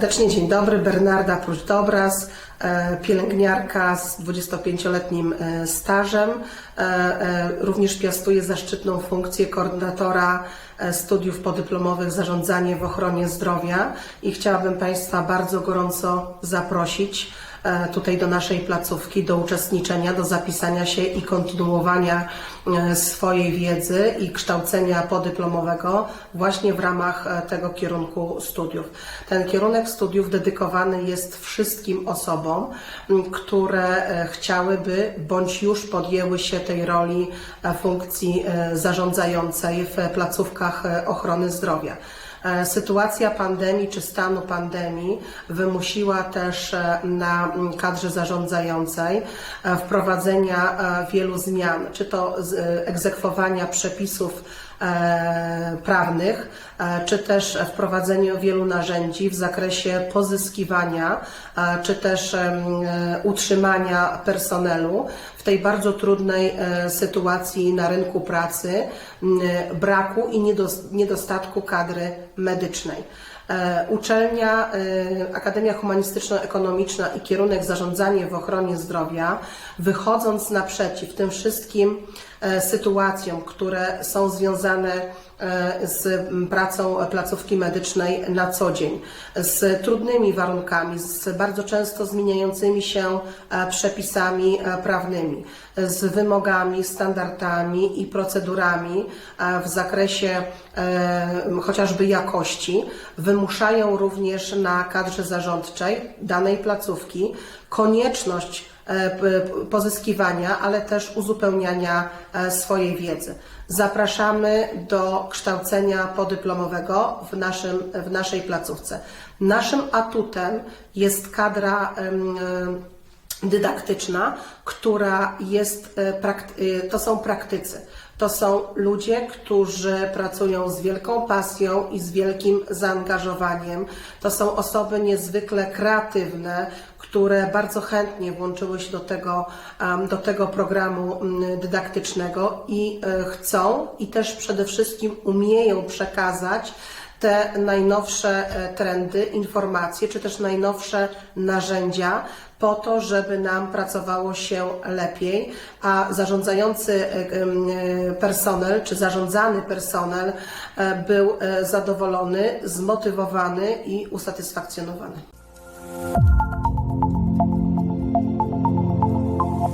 serdecznie, dzień dobry. Bernarda Pruś-Dobras, e, pielęgniarka z 25-letnim e, stażem. E, Również piastuję zaszczytną funkcję koordynatora studiów podyplomowych Zarządzanie w ochronie zdrowia i chciałabym Państwa bardzo gorąco zaprosić tutaj do naszej placówki, do uczestniczenia, do zapisania się i kontynuowania e, swojej wiedzy i kształcenia podyplomowego właśnie w ramach e, tego kierunku studiów. Ten kierunek studiów dedykowany jest wszystkim osobom, które e, chciałyby bądź już podjęły się tej roli e, funkcji e, zarządzającej w placówkach e, ochrony zdrowia. E, Sytuacja pandemii czy stanu pandemii wymusiła też e, na mm, kadrze zarządzającej e, wprowadzenia wielu zmian, czy to egzekwowania przepisów prawnych, e, czy też wprowadzenie wielu narzędzi w zakresie pozyskiwania, e, czy też e, utrzymania personelu w tej bardzo trudnej e, sytuacji na rynku pracy, braku i niedos- niedostatku kadry medycznej. E, Uczelnia, e, Akademia Humanistyczno-Ekonomiczna i kierunek Zarządzanie w ochronie zdrowia, wychodząc naprzeciw tym wszystkim e, sytuacjom, które są związane e, z m, pracą placówki medycznej na co dzień, z trudnymi warunkami, z bardzo często zmieniającymi się e, przepisami e, prawnymi, z wymogami, standardami i procedurami w zakresie chociażby jakości, wymuszają również na kadrze zarządczej danej placówki konieczność pozyskiwania, ale też uzupełniania e, swojej wiedzy. Zapraszamy do kształcenia podyplomowego w, naszym, w naszej placówce. Naszym atutem jest kadra e, dydaktyczna, która jest, e, e, to są praktycy. To są ludzie, którzy pracują z wielką pasją i z wielkim zaangażowaniem. To są osoby niezwykle kreatywne, które bardzo chętnie włączyły się do tego, do tego programu mm, dydaktycznego i e, chcą i też przede wszystkim umieją przekazać te najnowsze e, trendy, informacje, czy też najnowsze narzędzia po to, żeby nam pracowało się lepiej, a zarządzający e, personel, czy zarządzany personel był zadowolony, zmotywowany i usatysfakcjonowany.